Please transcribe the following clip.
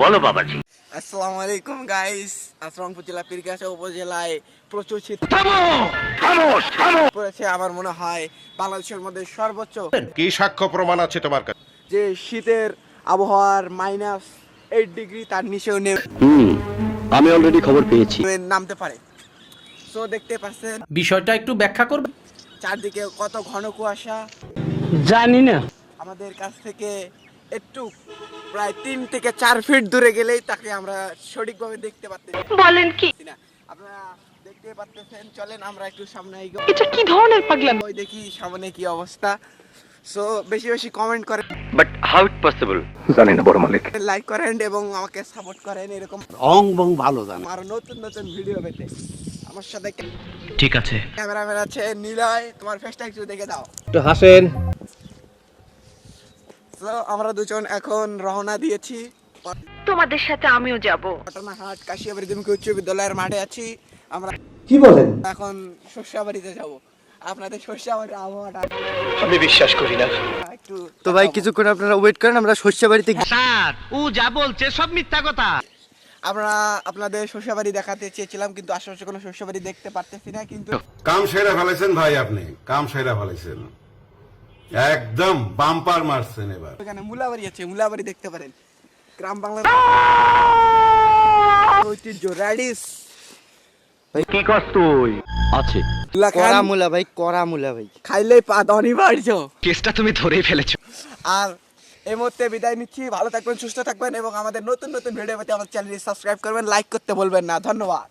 বলো বাবাজি। আসসালামু আলাইকুম গাইস আসলামপুর জেলা পীরগাছা উপজেলায় প্রচুর শীত। পড়েছে আমার মনে হয় বাংলাদেশের মধ্যে সর্বোচ্চ। কি সাক্ষ্য প্রমাণ আছে তোমার কাছে? যে শীতের আবহাওয়ার মাইনাস এইট ডিগ্রি তার নিচেও নেমে হুম আমি অলরেডি খবর পেয়েছি। নামতে পারে। সো দেখতে পাচ্ছেন। বিষয়টা একটু ব্যাখ্যা করবে? চারদিকে কত ঘন কুয়াশা। জানি না। আমাদের কাছ থেকে একটু প্রায় তিন থেকে চার ফিট দূরে গেলেই তাকে আমরা সঠিকভাবে দেখতে পাচ্ছি বলেন কি? না আপনারা দেখতে পাচ্ছেন চলেন আমরা একটু সামনে এগো এটা কি ধরনের পাগলাম? ওই দেখি সামনে কি অবস্থা। সো বেশি বেশি কমেন্ট করেন। বাট হাউ ইট পসিবল জানি না বড় মালিক। লাইক করেন এবং আমাকে সাপোর্ট করেন এরকম। অং বং ভালো জানে। আরও নতুন নতুন ভিডিও পেতে। আমার সাথে ঠিক আছে। ক্যামেরাম্যান আছে নিলয় তোমার ফেসটা একটু দেখে দাও। একটু হাসেন। তো আমরা দুজন এখন রওনা দিয়েছি। তোমাদের সাথে আমিও যাব। পটনাহাট কাশিয়াবাড়ি দিমকে উচ্চ বিদ্যালয়ের মাঠে আছি। আমরা কি বলেন? এখন শস্যাবাড়িতে যাব। আপনাদের শস্যাবাড়ির আবহাওয়াটা আমি বিশ্বাস করি না। তো ভাই কিছুক্ষণ আপনারা ওয়েট করেন আমরা শস্য বাড়িতে স্যার ও যা বলছে সব মিথ্যা কথা। আমরা আপনাদের শস্যাবাড়ি দেখাতে চেয়েছিলাম কিন্তু আশেপাশে কোনো শস্যাবাড়ি দেখতে পারতেছি না কিন্তু কাম সেরা ফেলেছেন ভাই আপনি কাম সেরা ফেলেছেন। একদম বাম্পার মারছেন এবার। এখানে মুলাবাড়ি আছে মুলাবাড়ি দেখতে পারেন। গ্রাম বাংলার ঐতিহ্য র্যাডিস কি কস তুই? আছে। করা মুলা ভাই করা মুলা ভাই। খাইলে পাত অনিবার্য। কেসটা তুমি ধরেই ফেলেছো। আর এই মুহূর্তে বিদায় নিচ্ছি। ভালো থাকবেন সুস্থ থাকবেন এবং আমাদের নতুন নতুন ভিডিও পেতে আমাদের চ্যানেলটি সাবস্ক্রাইব করবেন লাইক করতে বলবেন না। ধন্যবাদ।